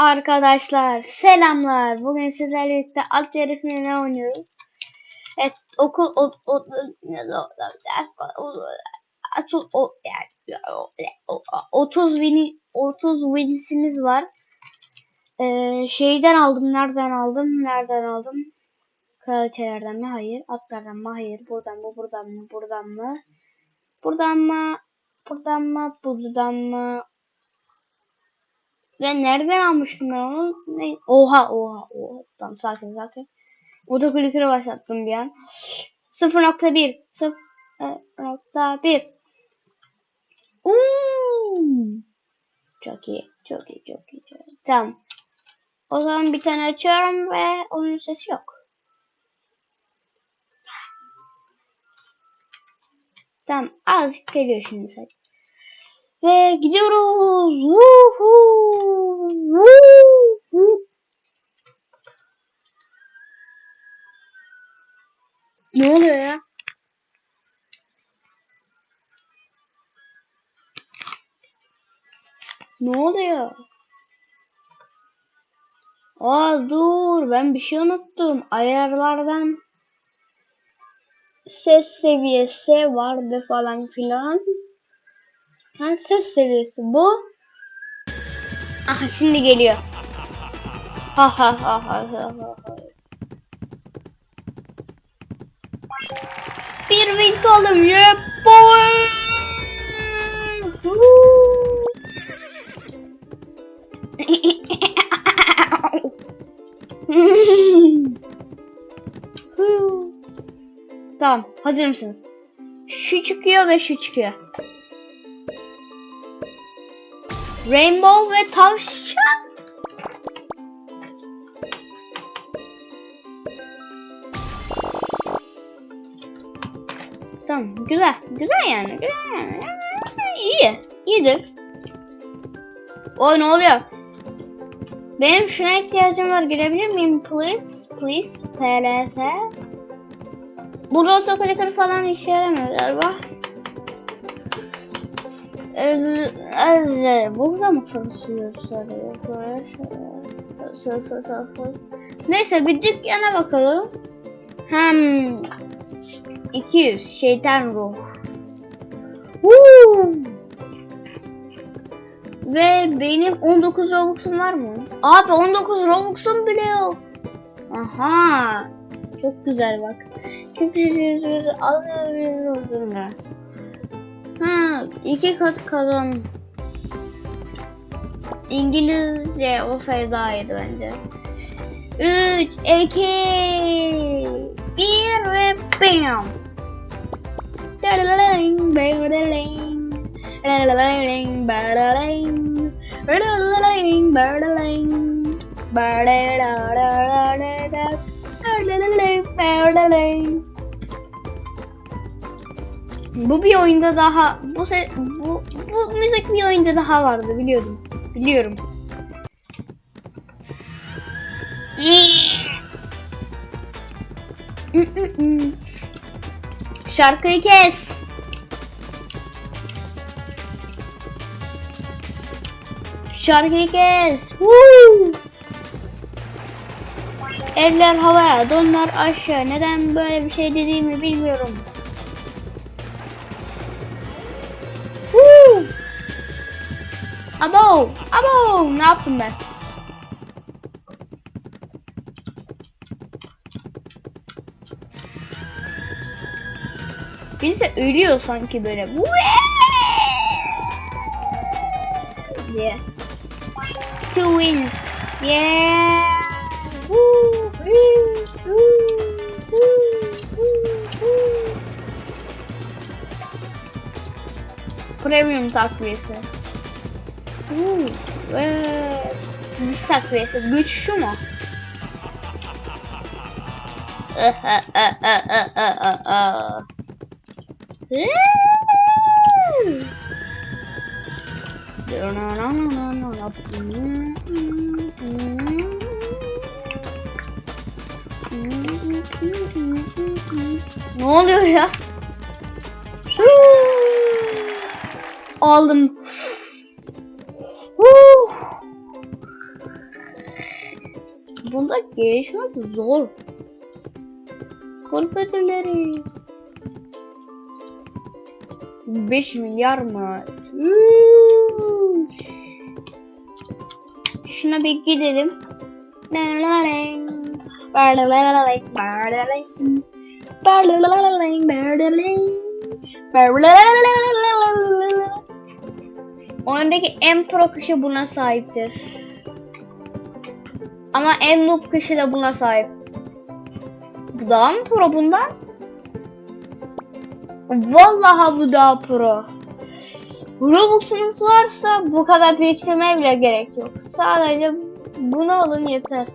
Arkadaşlar selamlar. Bugün sizlerle birlikte at yarışını ne oynuyoruz? Evet okul o, o, o- o- 30 win 30 winsimiz var. Ee, şeyden aldım. Nereden aldım? Nereden aldım? Kraliçelerden mi? Hayır. Atlardan mı? Hayır. Buradan mı? Buradan mı? Buradan mı? Buradan mı? Buradan mı? Buradan mı? Ben nereden almıştım ben onu? Ne? Oha oha oha. Tamam sakin sakin. Otoklikeri başlattım bir an. 0.1 0.1 Uuu. Çok iyi. Çok iyi. Çok iyi. Çok iyi. Tamam. O zaman bir tane açıyorum ve oyun sesi yok. Tamam. Azıcık geliyor şimdi sadece. Ve gidiyoruz. Woohoo! Woohoo! Ne oluyor ya? Ne oluyor? Aa dur ben bir şey unuttum. Ayarlardan ses seviyesi vardı falan filan. Ha, ses seviyesi bu. Aha şimdi geliyor. Ha ha ha ha ha ha. Bir win oğlum yeah boy. tamam hazır mısınız? Şu çıkıyor ve şu çıkıyor. Rainbow ve tavşan. Tamam güzel. Güzel yani. Güzel yani. İyi. İyidir. O ne oluyor? Benim şuna ihtiyacım var. Girebilir miyim? Please. Please. PLS. Burada otoklikör falan işe yaramıyor galiba. Ez- Burada mı çalışıyor soruyor? Soruyor, soruyor. Sor, sor, sor, sor. Neyse bir dükkana bakalım. Hem 200 şeytan ruh. Woo! Ve benim 19 Robux'um var mı? Abi 19 Robux'um bile yok. Aha. Çok güzel bak. Çok güzel. Az bir Ha, iki kat kazan. İngilizce daha iyiydi bence. 3, 2, 1 ve bam. Bu bir oyunda daha bu se bu bu müzik bir oyunda daha vardı biliyordum. Biliyorum. Şarkıyı kes. Şarkıyı kes. Woo! Eller havaya, donlar aşağı. Neden böyle bir şey dediğimi bilmiyorum. Abo! Abo! Ne yaptım ben? Birisi ölüyor sanki böyle. Yeah. Two wins. Yeah. Woo, woo. Premium takviyesi. Uuu. Ve güç takviyesi. Güç şu mu? Ne oluyor ya? Aldım. Gelişmek zor. Korkutuları. 5 milyar mı? Şuna bir gidelim. Oyundaki en pro kişi buna sahiptir. Ama en noob kişi de buna sahip. Bu daha mı pro bundan? Vallahi bu daha pro. Robux'unuz varsa bu kadar biriktirmeye bile gerek yok. Sadece bunu alın yeter.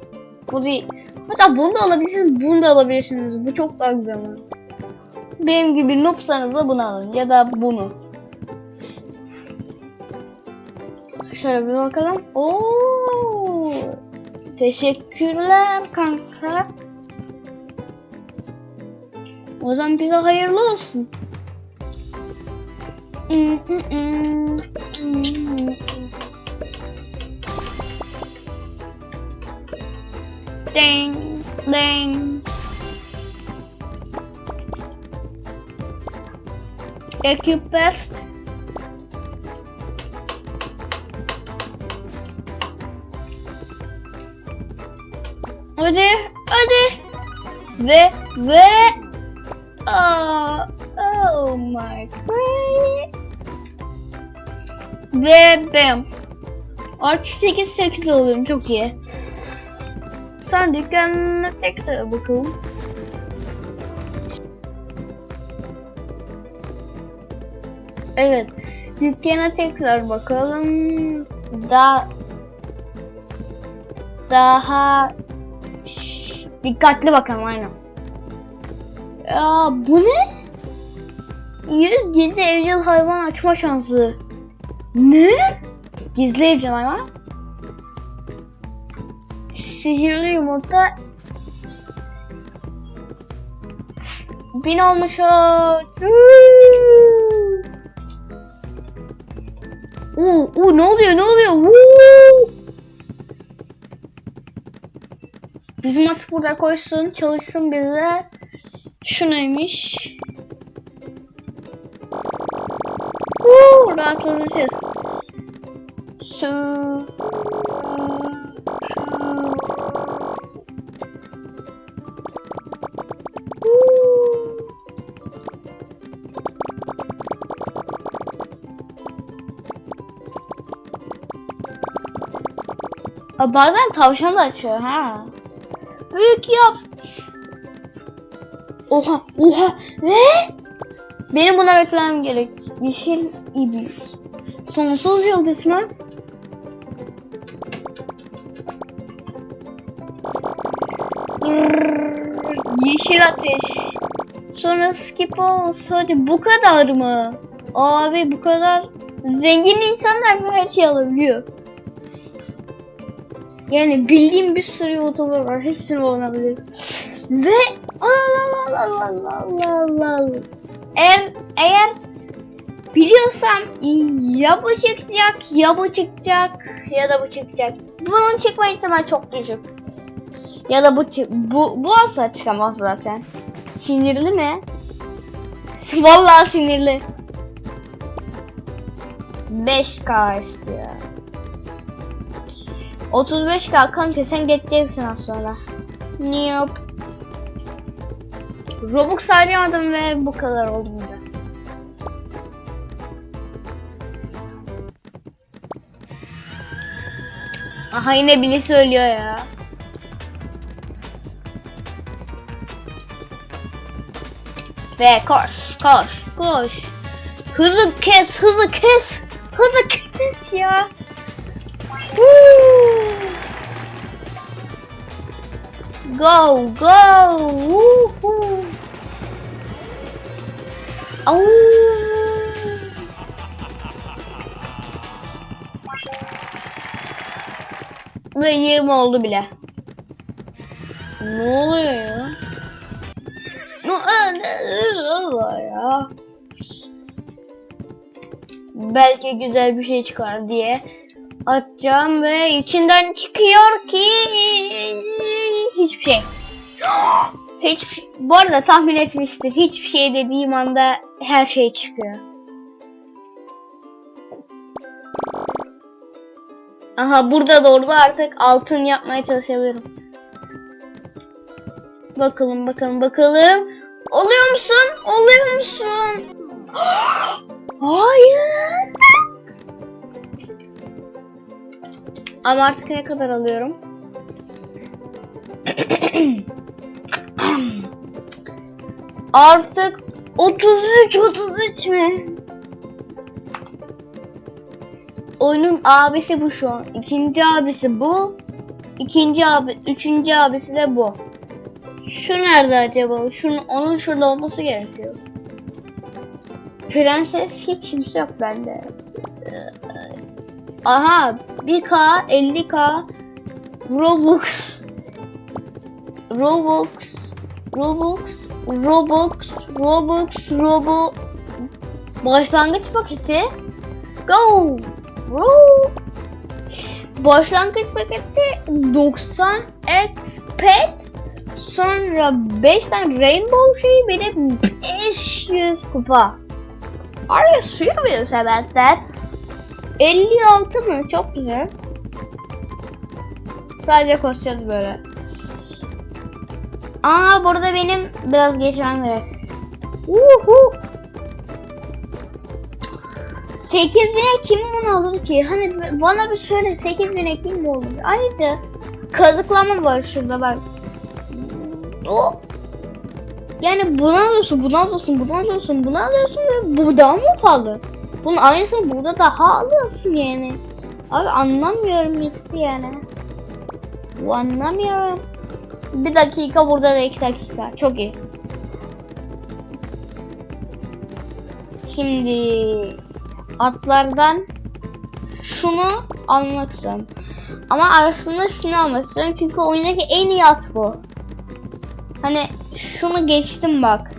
Bu değil. Hatta bunu da alabilirsiniz, bunu da alabilirsiniz. Bu çok daha güzel. Benim gibi noobsanız da bunu alın ya da bunu. Şöyle bir bakalım. Oo! Teşekkürler kanka. O zaman bize hayırlı olsun. Ding, ding. Equip best. Hadi, hadi. Ve, ve. Aa, oh my god. Ve bam. Artı 8 8 oluyorum çok iyi. Sen dükkanına tekrar bakalım. Evet. Dükkana tekrar bakalım. Daha daha Dikkatli bakalım aynen. Ya bu ne? 100 gizli evcil hayvan açma şansı. Ne? Gizli evcil hayvan? Sihirli yumurta. Bin olmuşuz. Oo, oo, ne oluyor ne oluyor? Woo! Bizim at burada koysun, çalışsın bize. Şu neymiş? Uuu, rahatlatacağız. Su. Aa, bazen tavşan da açıyor ha. Büyük yap. Oha, oha. Ne? Benim buna beklemem gerek. Yeşil iblis. Sonsuz mı? Rrrr, Yeşil ateş. Sonra skip olsa bu kadar mı? Abi bu kadar. Zengin insanlar her şeyi alabiliyor. Yani bildiğim bir sürü YouTuber var. Hepsini oynayabilirim. Ve Allah Allah Allah Allah Allah. Eğer eğer biliyorsam ya bu çıkacak ya bu çıkacak ya da bu çıkacak. Bunun çıkma ihtimali çok düşük. Ya da bu bu bu asla çıkamaz zaten. Sinirli mi? Vallahi sinirli. 5K istiyor. 35K kanka sen geçeceksin az sonra. Nope. Robux harcamadım ve bu kadar oldu burada. Aha yine biri söylüyor ya. Ve koş, koş, koş. Hızlı kes, hızlı kes. Hızlı kes ya. Woo! Go, go. Woohoo. Au. Ve 20 oldu bile. Ne oluyor ya? Ya? Belki güzel bir şey çıkar diye Atacağım ve içinden çıkıyor ki hiçbir şey. Hiçbir şey. Bu arada tahmin etmiştir. Hiçbir şey dediğim anda her şey çıkıyor. Aha burada doğru artık altın yapmaya çalışabilirim. Bakalım bakalım bakalım. Oluyor musun? Oluyor musun? Hayır. Ama artık ne kadar alıyorum? artık 33 33 mi? Oyunun abisi bu şu an. İkinci abisi bu. İkinci abi, üçüncü abisi de bu. Şu nerede acaba? Şunun, onun şurada olması gerekiyor. Prenses hiç kimse yok bende. Ee, Aha 1K 50K Robux Robux Robux Robux Robux Robux Başlangıç paketi Go Bro Başlangıç paketi 90 expect Sonra 5 tane rainbow şey bir de 500 kupa Are you serious about that? 56 mı? Çok güzel. Sadece koşacağız böyle. Aa burada benim biraz geçmem gerek. Uhu. 8000'e kim bunu alır ki? Hani bana bir söyle 8000'e kim bu olur? Ayrıca kazıklama var şurada bak. O yani bunu alıyorsun, bunu alıyorsun, bunu alıyorsun, bunu alıyorsun ve bu daha mı pahalı? Bunun aynısını burada daha alıyorsun yani. Abi anlamıyorum gitti yani. Bu anlamıyorum. Bir dakika burada da iki dakika. Çok iyi. Şimdi atlardan şunu almak istiyorum. Ama aslında şunu almak istiyorum çünkü oyundaki en iyi at bu. Hani şunu geçtim bak.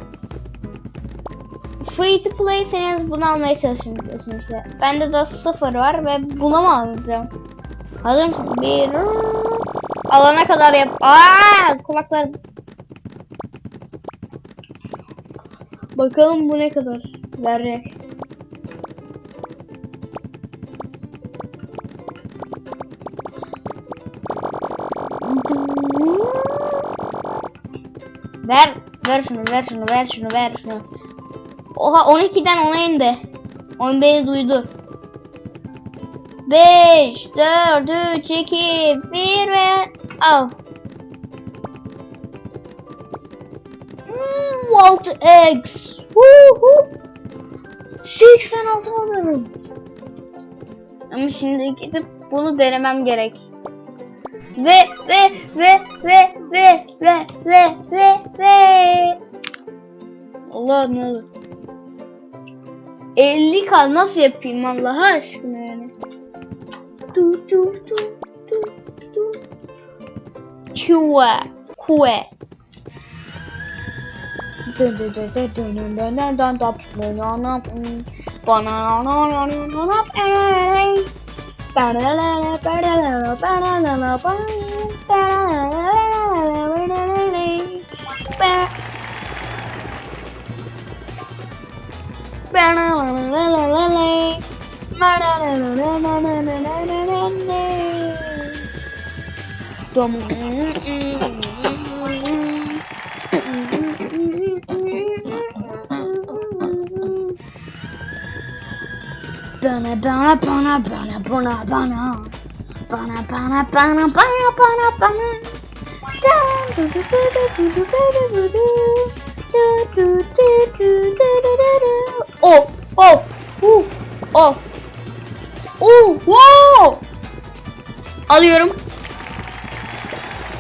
Free to play'seniz bunu almaya çalışın kesinlikle. Bende de sıfır var ve bunu mu alacağım? Hazır mısın? Bir alana kadar yap. Aa kulaklar. Bakalım bu ne kadar verecek. Ver, ver şunu, ver şunu, ver şunu, ver şunu. Oha 12'den 10'a indi. 10 beni duydu. 5, 4, 3, 2, 1 ve al. 6x. Woohoo. 86 alırım. Ama şimdi gidip bunu denemem gerek. Ve ve ve ve ve ve ve ve ve Allah ne olur. 50 kal nasıl yapayım Allah aşkına yani. Tu tu tu. chua khỏe Ba banana Bana bana bana bana bana bana bana bana bana bana bana bana Oh, oh, uh, oh, uh, wow. Alıyorum.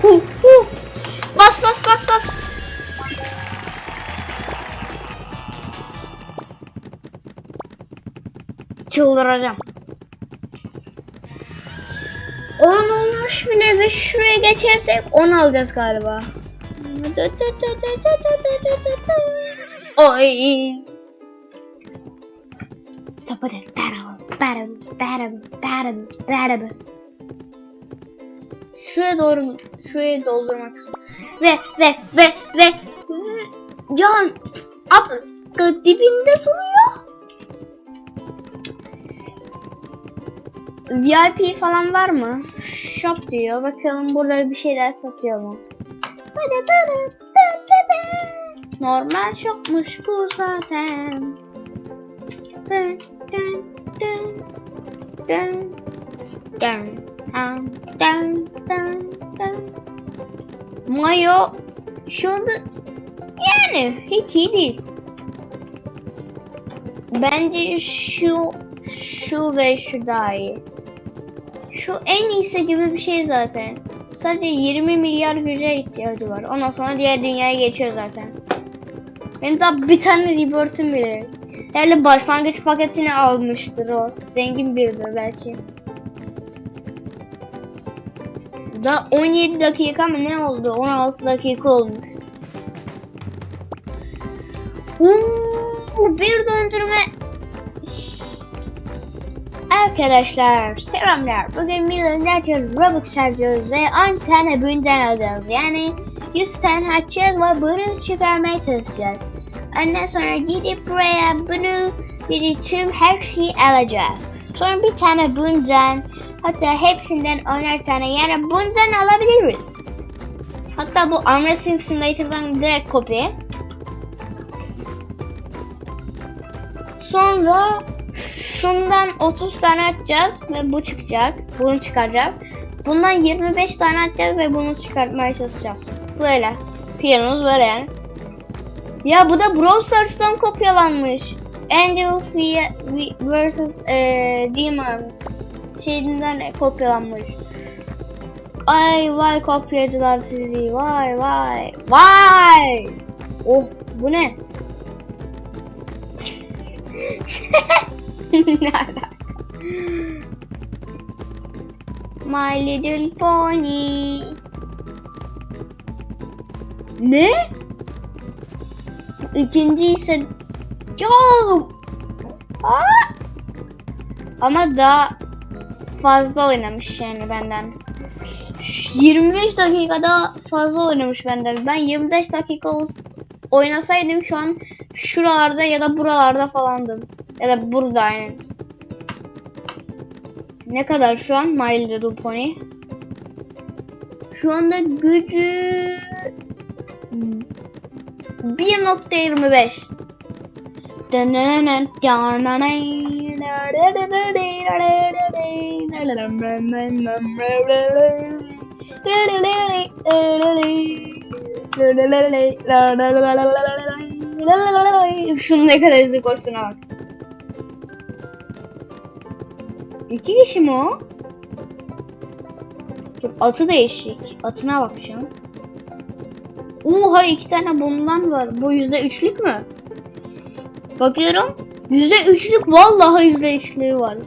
Hu, hu. Bas, bas, bas, bas. Çıldıracağım. On olmuş bile ve şuraya geçersek 10 alacağız galiba. Oy. Tapada, taro. Barabu, barabu, barabu, barabu. Şuraya doğru, şuraya doldurmak. Ve, ve, ve, ve, can ab, dibinde duruyor. VIP falan var mı? Shop diyor. Bakalım burada bir şeyler satıyor mu? Normal shopmuş bu zaten. Dın, dın, dın, dın, dın, dın, dın. Mayo şu anda yani hiç iyi değil. Bence şu şu ve şu daha iyi. Şu en iyisi gibi bir şey zaten. Sadece 20 milyar güce ihtiyacı var. Ondan sonra diğer dünyaya geçiyor zaten. Benim daha bir tane rebirth'üm bile. Yani başlangıç paketini almıştır o. Zengin biridir belki. Daha 17 dakika mı ne oldu? 16 dakika olmuş. Hmm, bir döndürme Arkadaşlar selamlar. Bugün milyonlarca Robux harcıyoruz ve 10 tane bundan alacağız. Yani 100 tane açacağız ve bunu çıkarmaya çalışacağız. Ondan sonra gidip buraya bunu bir tüm her şeyi alacağız. Sonra bir tane bundan hatta hepsinden 10'er tane yani bundan alabiliriz. Hatta bu Amracing Simulator'dan direkt kopya. Sonra şundan 30 tane atacağız ve bu çıkacak. Bunu çıkaracağız. Bundan 25 tane atacağız ve bunu çıkartmaya çalışacağız. Böyle. Planımız böyle yani. Ya bu da Brawl Stars'tan kopyalanmış. Angels vs Demons şeyinden kopyalanmış. Ay vay kopyacılar sizi. Vay vay. Vay. Oh bu ne? My little pony. Ne? İkinci ise ya. Aa! Ama daha fazla oynamış yani benden. 25 dakikada fazla oynamış benden. Ben 25 dakika oynasaydım şu an şuralarda ya da buralarda falandım. Ya da burada aynen. Ne kadar şu an My Little Pony? Şu anda gücü 1.25 Şunun ne kadar hızlı koştuğuna bak. İki kişi mi o? Dur atı değişik. Atına bakacağım. Oha iki tane bundan var. Bu yüzde üçlük mü? Bakıyorum. Yüzde üçlük vallahi yüzde üçlüğü var.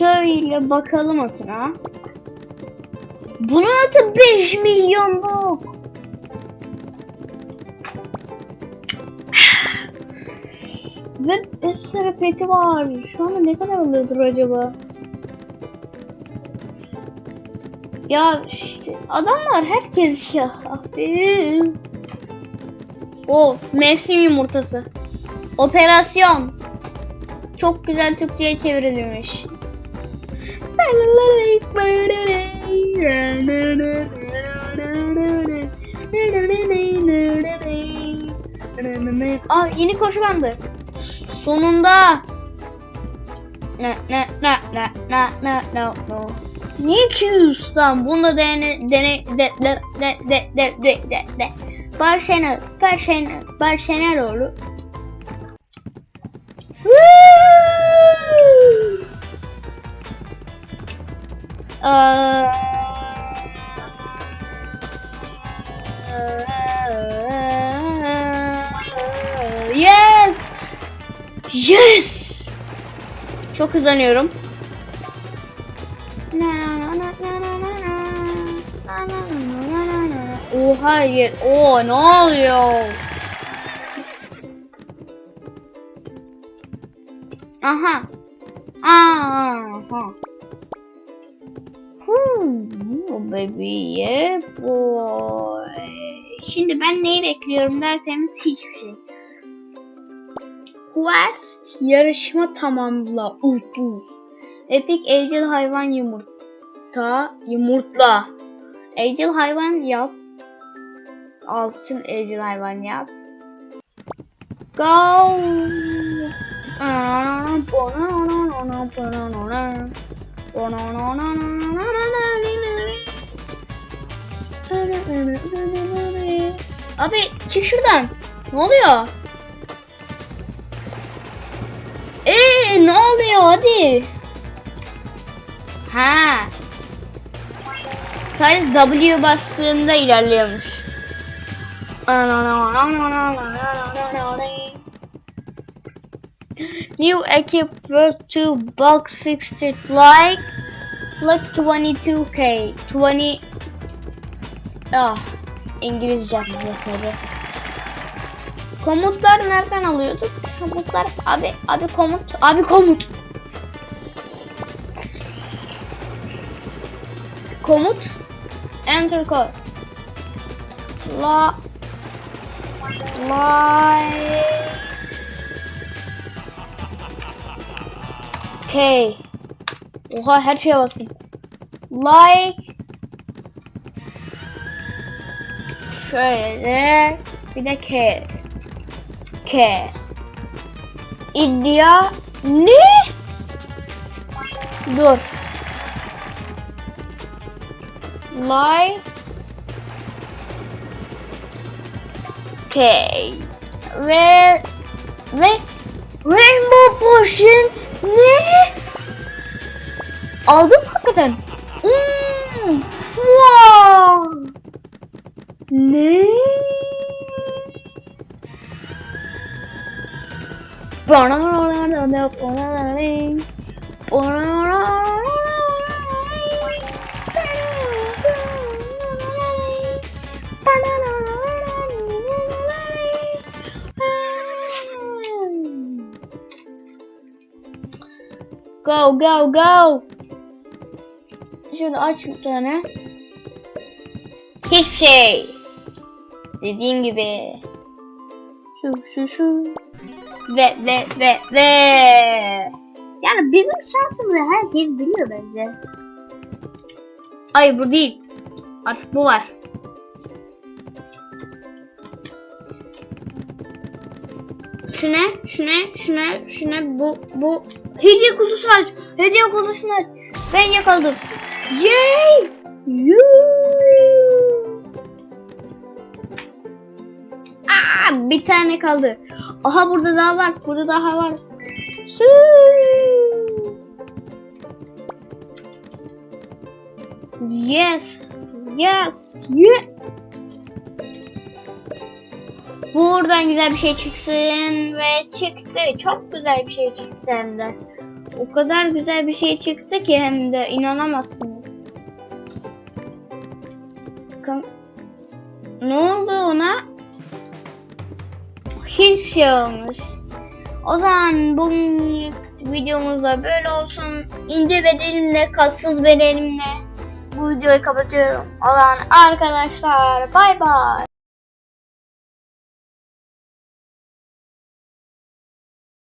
Şöyle bakalım atına. Bunun atı 5 milyonluk. Ve bir sürü var. Şu anda ne kadar alıyordur acaba? Ya işte adamlar herkes ya. O mevsim yumurtası. Operasyon. Çok güzel Türkçe'ye çevrilmiş. Aa yeni koşu bandı. Sonunda. Ne ne ne ne ne ne ne ne. Niye Q'stan? Bunu da dene dene de de de de de de de. Barcelona, Barcelona, Barcelona olur. Yes! Yes! Çok hızlanıyorum. Oha ye o ne oluyor? Aha. Bekliyorum derseniz hiçbir şey. Quest yarışma tamamla. Ult. Epic evcil hayvan yumurta yumurtla. Evcil hayvan yap. Altın evcil hayvan yap. Go. Abi çık şuradan. Ne oluyor? Ee ne oluyor hadi. Ha. Sadece W bastığında ilerliyormuş. New equip worth two bugs fixed it like like 22k 20 ah İngilizce yapmadı. Komutlar nereden alıyorduk? Komutlar abi abi komut abi komut. Komut enter code. La like K. Oha her şeye bastım. Like şöyle bir de K. K. İddia ne? Dur. Like K. Ve ve Rainbow Potion ne? Aldım hakikaten. Hmm, wow. Ne? Go go go. Şöyle aç bir tane. Hiçbir şey. Dediğim gibi. Şu şu şu. Ve ve ve ve. Yani bizim şansımızı herkes biliyor bence. Ay bu değil. Artık bu var. Şu ne? Şu ne? Şu ne? Şu ne? Bu bu hediye kutusunu aç. Hediye kutusunu aç. Ben yakaladım. Yay! Yoo! Bir tane kaldı. Aha burada daha var. Burada daha var. Su. Yes. Yes. Yeah. Buradan güzel bir şey çıksın ve çıktı. Çok güzel bir şey çıktı hem de. O kadar güzel bir şey çıktı ki hem de inanamazsınız. Bakın. Ne oldu ona? Hiçbir şey olmuş. O zaman bugün videomuzda böyle olsun. İnce bedenimle, kassız bedenimle bu videoyu kapatıyorum. O zaman arkadaşlar bay bay.